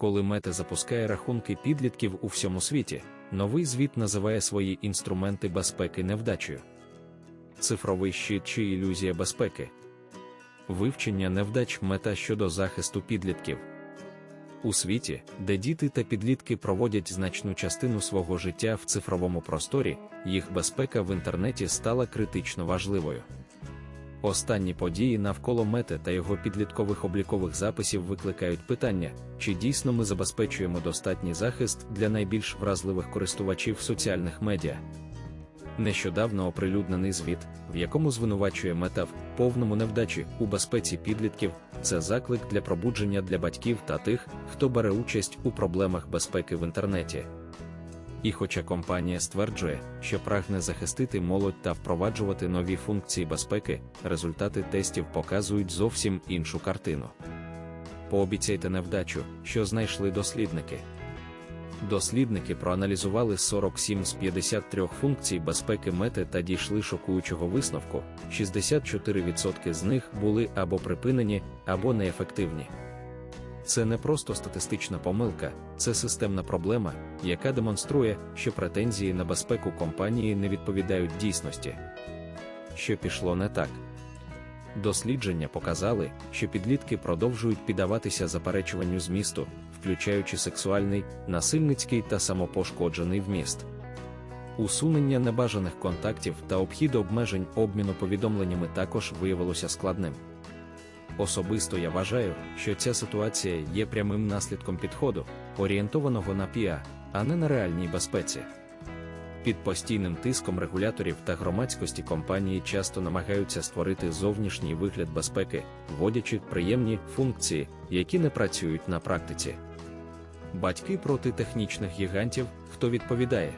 Коли мета запускає рахунки підлітків у всьому світі, новий звіт називає свої інструменти безпеки невдачею. Цифровий щит чи ілюзія безпеки. Вивчення невдач мета щодо захисту підлітків. У світі, де діти та підлітки проводять значну частину свого життя в цифровому просторі, їх безпека в інтернеті стала критично важливою. Останні події навколо мети та його підліткових облікових записів викликають питання, чи дійсно ми забезпечуємо достатній захист для найбільш вразливих користувачів соціальних медіа. Нещодавно оприлюднений звіт, в якому звинувачує мета в повному невдачі у безпеці підлітків, це заклик для пробудження для батьків та тих, хто бере участь у проблемах безпеки в інтернеті. І хоча компанія стверджує, що прагне захистити молодь та впроваджувати нові функції безпеки, результати тестів показують зовсім іншу картину. Пообіцяйте невдачу, що знайшли дослідники. Дослідники проаналізували 47 з 53 функцій безпеки мети та дійшли шокуючого висновку: 64% з них були або припинені, або неефективні. Це не просто статистична помилка, це системна проблема, яка демонструє, що претензії на безпеку компанії не відповідають дійсності. Що пішло не так. Дослідження показали, що підлітки продовжують піддаватися заперечуванню змісту, включаючи сексуальний, насильницький та самопошкоджений вміст. Усунення небажаних контактів та обхід обмежень обміну повідомленнями також виявилося складним. Особисто я вважаю, що ця ситуація є прямим наслідком підходу, орієнтованого на піа, а не на реальній безпеці. Під постійним тиском регуляторів та громадськості компанії часто намагаються створити зовнішній вигляд безпеки, вводячи приємні функції, які не працюють на практиці. Батьки проти технічних гігантів, хто відповідає.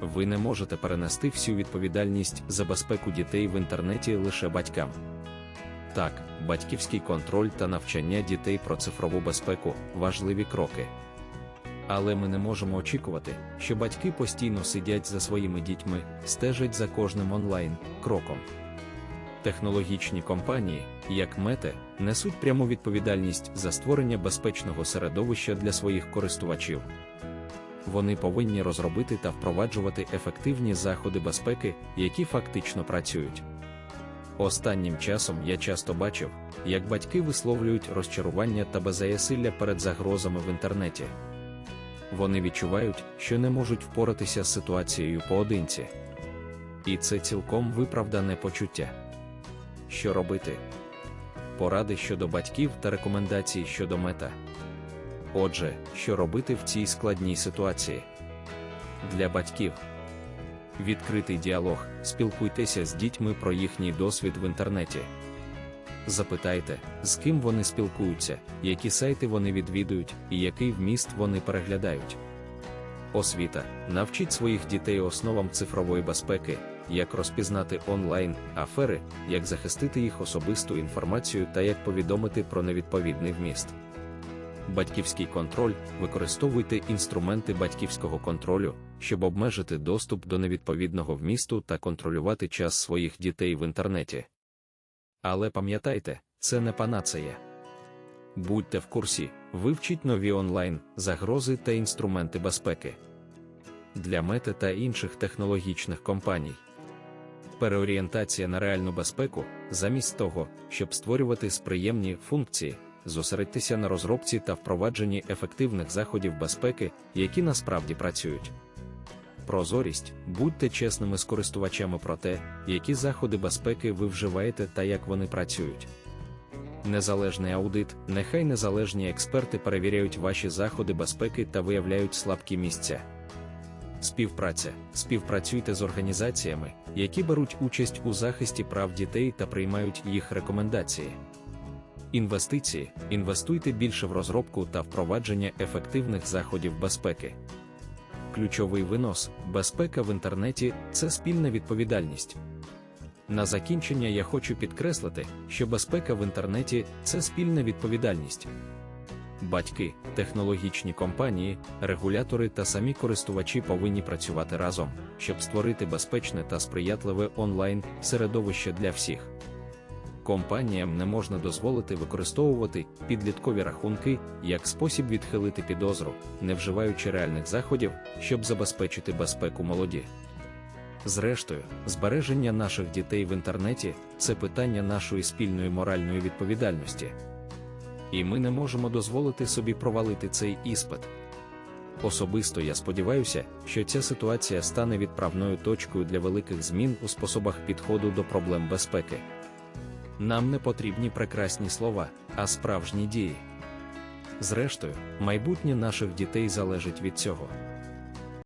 Ви не можете перенести всю відповідальність за безпеку дітей в інтернеті лише батькам. Так, батьківський контроль та навчання дітей про цифрову безпеку важливі кроки. Але ми не можемо очікувати, що батьки постійно сидять за своїми дітьми, стежать за кожним онлайн кроком. Технологічні компанії, як Мете, несуть пряму відповідальність за створення безпечного середовища для своїх користувачів. Вони повинні розробити та впроваджувати ефективні заходи безпеки, які фактично працюють. Останнім часом я часто бачив, як батьки висловлюють розчарування та беззаясилля перед загрозами в інтернеті. Вони відчувають, що не можуть впоратися з ситуацією поодинці. І це цілком виправдане почуття. Що робити? Поради щодо батьків та рекомендації щодо мета. Отже, що робити в цій складній ситуації? Для батьків. Відкритий діалог, спілкуйтеся з дітьми про їхній досвід в інтернеті. Запитайте, з ким вони спілкуються, які сайти вони відвідують і який вміст вони переглядають. Освіта. Навчіть своїх дітей основам цифрової безпеки, як розпізнати онлайн афери, як захистити їх особисту інформацію та як повідомити про невідповідний вміст. Батьківський контроль використовуйте інструменти батьківського контролю, щоб обмежити доступ до невідповідного вмісту та контролювати час своїх дітей в інтернеті. Але пам'ятайте, це не панацея. Будьте в курсі, вивчіть нові онлайн загрози та інструменти безпеки для мети та інших технологічних компаній. Переорієнтація на реальну безпеку, замість того, щоб створювати сприємні функції, зосередьтеся на розробці та впровадженні ефективних заходів безпеки, які насправді працюють. Прозорість, будьте чесними з користувачами про те, які заходи безпеки ви вживаєте та як вони працюють. Незалежний аудит, нехай незалежні експерти перевіряють ваші заходи безпеки та виявляють слабкі місця. Співпраця. Співпрацюйте з організаціями, які беруть участь у захисті прав дітей та приймають їх рекомендації. Інвестиції. Інвестуйте більше в розробку та впровадження ефективних заходів безпеки. Ключовий винос, безпека в інтернеті це спільна відповідальність. На закінчення я хочу підкреслити, що безпека в інтернеті це спільна відповідальність. Батьки, технологічні компанії, регулятори та самі користувачі повинні працювати разом, щоб створити безпечне та сприятливе онлайн середовище для всіх. Компаніям не можна дозволити використовувати підліткові рахунки як спосіб відхилити підозру, не вживаючи реальних заходів, щоб забезпечити безпеку молоді. Зрештою, збереження наших дітей в інтернеті це питання нашої спільної моральної відповідальності. І ми не можемо дозволити собі провалити цей іспит. Особисто я сподіваюся, що ця ситуація стане відправною точкою для великих змін у способах підходу до проблем безпеки. Нам не потрібні прекрасні слова, а справжні дії. Зрештою, майбутнє наших дітей залежить від цього.